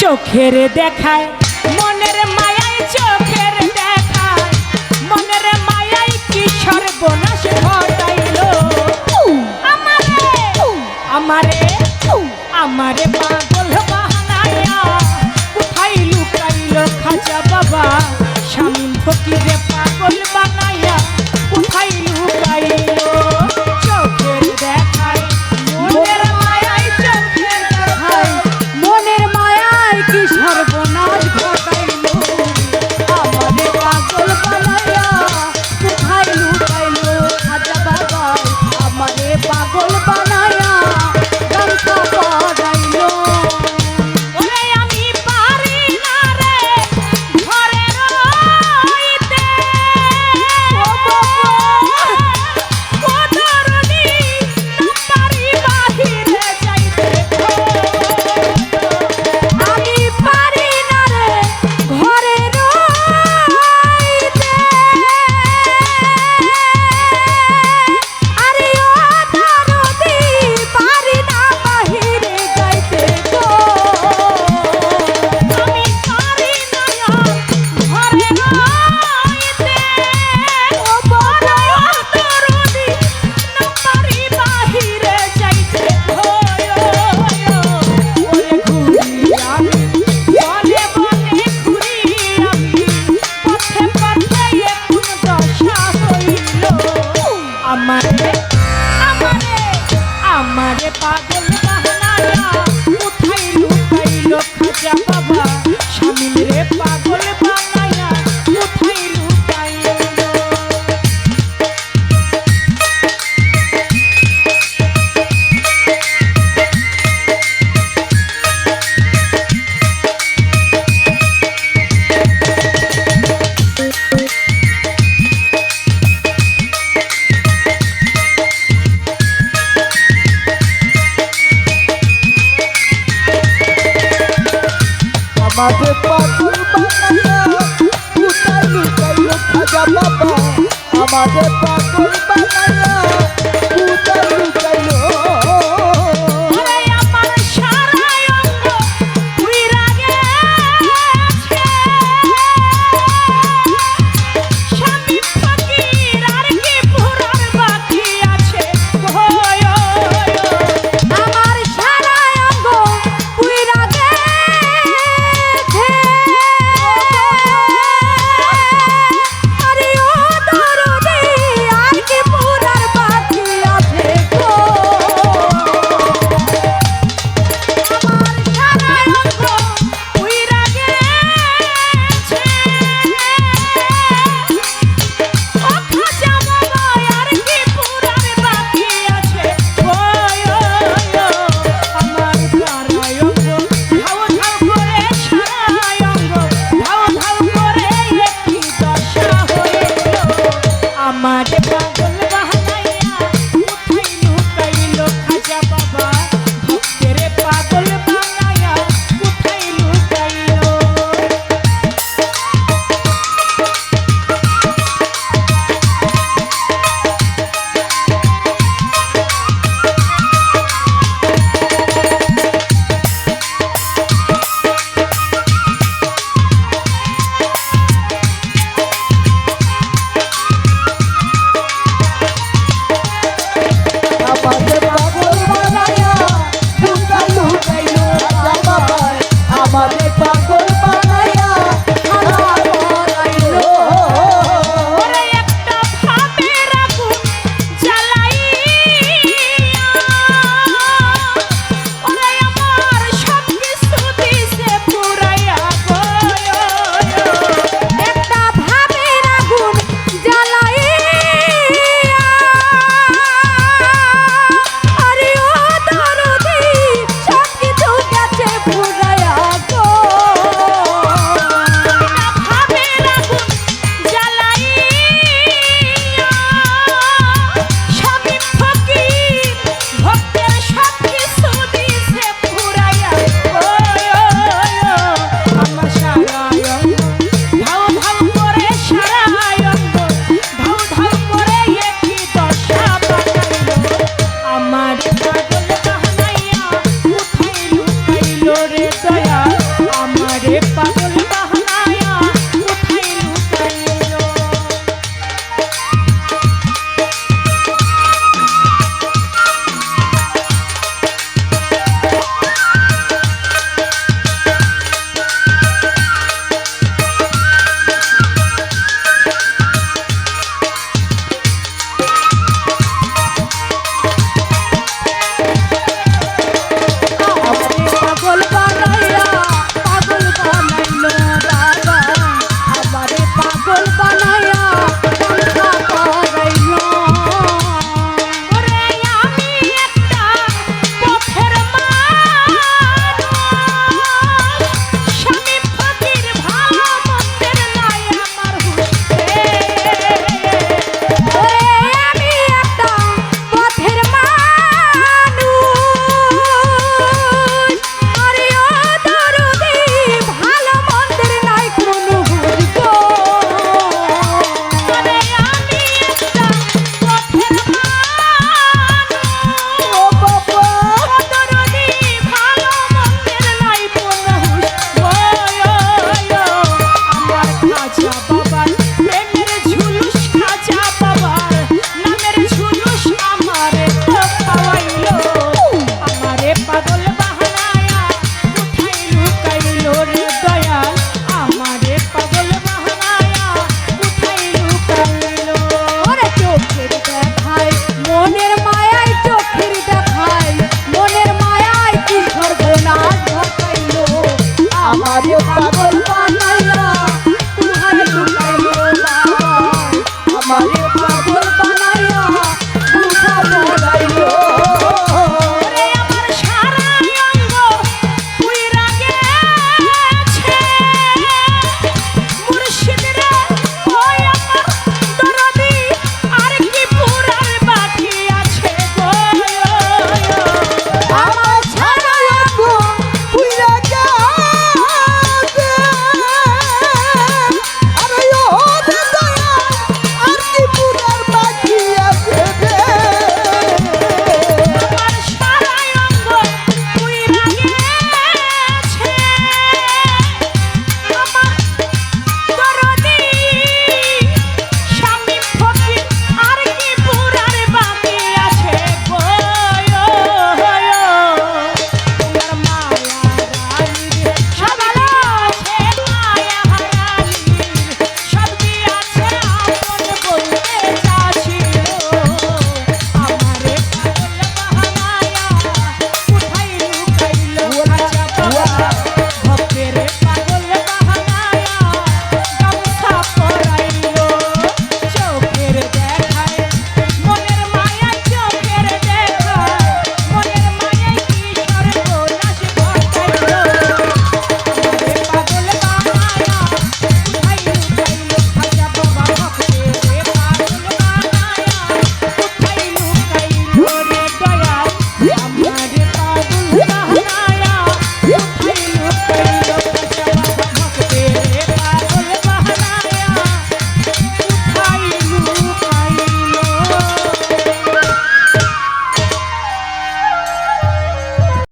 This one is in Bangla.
চোখের দেখায় মনের মায়াই চোখের দেখায়। মনের মায়াই কি সর্বনাশ ঘটাইল? আমারে আমারে আমারে মাঝে পাখি বানায়া। কোথায় লুকাইলো খাজা বাবা। আমাদের পাগল